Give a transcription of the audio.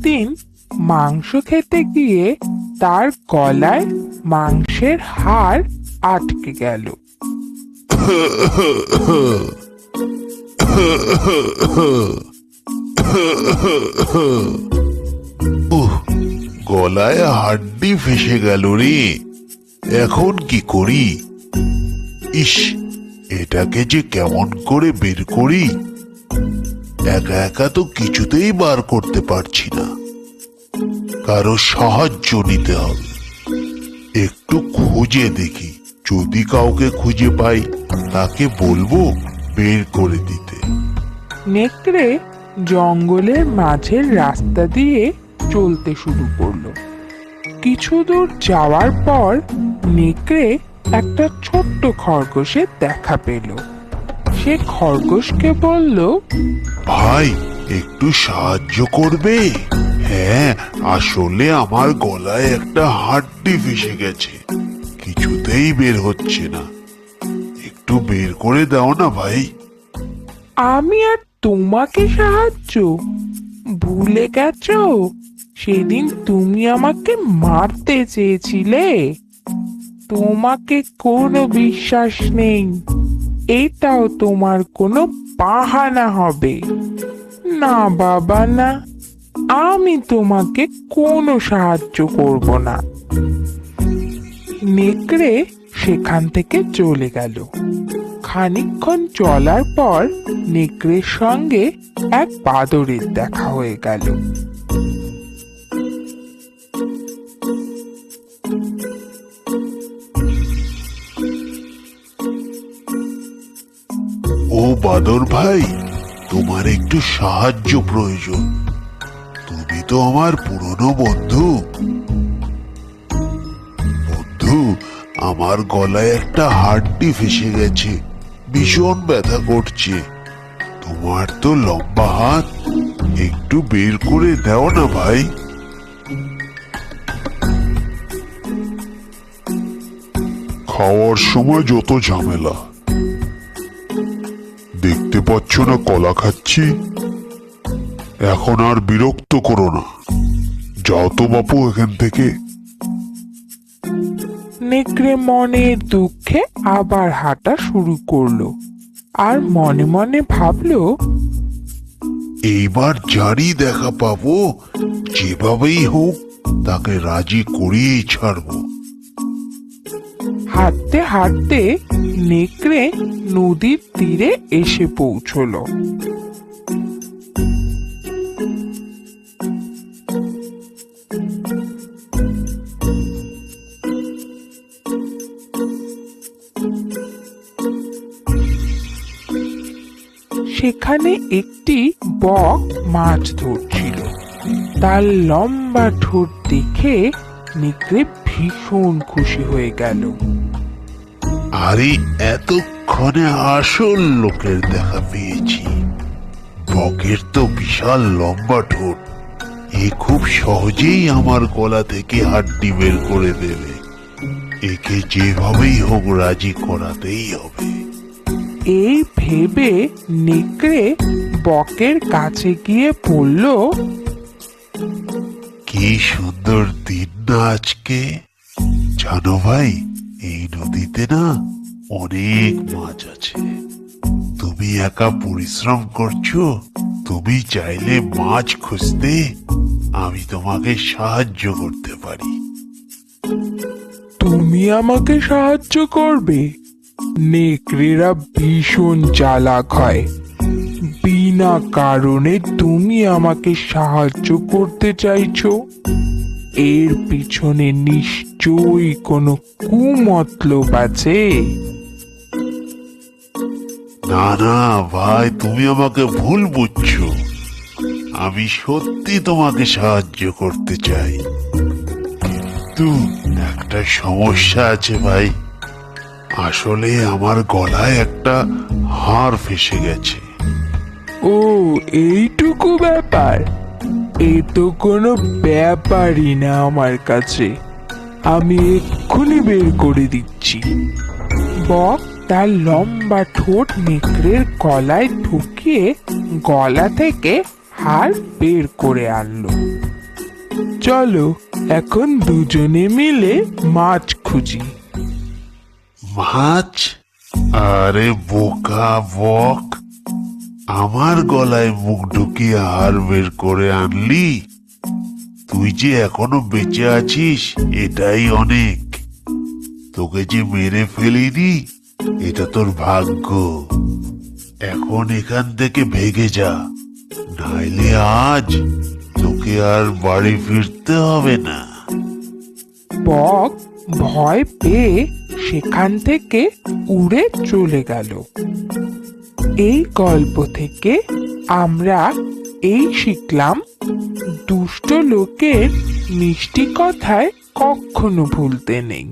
একদিন মাংস খেতে গিয়ে তার গলায় মাংসের হাড় আটকে গেল। উহ, গলায় হাড্ডি ফেসে গেল রে। এখন কি করি? ইস, এটাকে যে কেমন করে বের করি? একা একা তো কিছুতেই বার করতে পারছি না। কারও সাহায্য নিতে হবে। একটু খুঁজে দেখি, যদি কাউকে খুঁজে পাই, তাকে বলব বের করে দিতে। নেকড়ে জঙ্গলের মাঝের রাস্তা দিয়ে চলতে শুরু করল। কিছু দূর যাওয়ার পর নেকড়ে একটা ছোট্ট খরগোশের দেখা পেল। সে খরগোশকে বলল ভাই একটু সাহায্য করবে? হ্যাঁ আসলে আমার গলায় একটা হাড্ডি ফেসে গেছে। কিছুতেই বের হচ্ছে না। একটু বের করে দাও না ভাই। আমি আর তোমাকে সাহায্য? ভুলে গেছ? সেদিন তুমি আমাকে মারতে চেয়েছিলে। তোমাকে কোনো বিশ্বাস নেই। এটাও তোমার কোনো বাহানা হবে। না, বাবা, না। আমি তোমাকে কোনো সাহায্য করব না। নেকড়ে সেখান থেকে চলে গেল। খানিকক্ষণ চলার পর নেকড়ের সঙ্গে এক বাদরের দেখা হয়ে গেল। বাদর ভাই, তোমার একটু সাহায্য প্রয়োজন। তুমি তো আমার পুরনো বন্ধু। বন্ধু, আমার গলায় একটা হাড্ডি ফেসে গেছে। ভীষণ ব্যথা করছে। তোমার তো লম্বা হাত, একটু বের করে দাও না ভাই। খাওয়ার সময় যত ঝামেলা। দেখতে পাচ্ছ না কলা খাচ্ছি। এখন আর বিরক্ত করো না। যাও তো বাপু এখান থেকে। নেকড়ে মনের দুঃখে আবার হাঁটা শুরু করল। আর মনে মনে ভাবলো এইবার যারই দেখা পাবো যেভাবেই হোক তাকে রাজি করিয়েই ছাড়বো। হাঁটতে হাঁটতে নেকড়ে নদীর তীরে এসে পৌঁছলো। সেখানে একটি বক মাছ ধরছিল। তার লম্বা ঠোঁট দেখে নেকড়ে ভীষণ খুশি হয়ে গেল। আরে এতক্ষণে আসল লোকের দেখা পেয়েছি। বকের তো বিশাল লম্বা ঠোঁট। এ খুব সহজেই আমার গলা থেকে হাড্ডি বের করে দেবে। একে যেভাবেই হোক রাজি করাতেই হবে। এই ভেবে নেকড়ে বকের কাছে গিয়ে বলল কি সুন্দর দিন না আজকে। জানো ভাই এই নদীতে না অনেক মাছ আছে। তুমি একা পরিশ্রম করছ, তুমি চাইলে মাছ খুঁজতে আমি তোমাকে সাহায্য করতে পারি। তুমি আমাকে সাহায্য করবে। নেকড়েরা ভীষণ চালাক হয়। বিনা কারণে তুমি আমাকে সাহায্য করতে চাইছো। এর পিছনে নিশ্চয়ই কোনো কুমতলব আছে? না না ভাই তুমি আমাকে ভুল বুঝছ। আমি সত্যি তোমাকে সাহায্য করতে চাই। কিন্তু একটা সমস্যা আছে ভাই। আসলে আমার গলায় একটা হাড় ফেসে গেছে। ও এইটুকু ব্যাপার। এ তো কোনো ব্যাপারই না আমার কাছে। আমি এক্ষুনি বের করে দিচ্ছি। বক তার লম্বা ঠোঁট নেকড়ের গলায় ঢুকিয়ে গলা থেকে হাড় বের করে আনলো। চলো, এখন দুজনে মিলে মাছ খুঁজি। মাছ? আরে বোকা বক, আমার গলায় মুখ ঢুকিয়ে হার বের করে আনলি? তুই যে এখনও বেঁচে আছিস, এটাই অনেক। তোকে যে মেরে ফেলিনি, এটা তোর ভাগ্য। এখন এখান থেকে ভেগে যা, নাইলে আজ তোকে আর বাড়ি ফিরতে হবে না। বক ভয় পেয়ে সেখান থেকে উড়ে চলে গেল। এই গল্প থেকে আমরা এই শিখলাম দুষ্ট লোকের মিষ্টি কথায় কখনো ভুলতে নেই।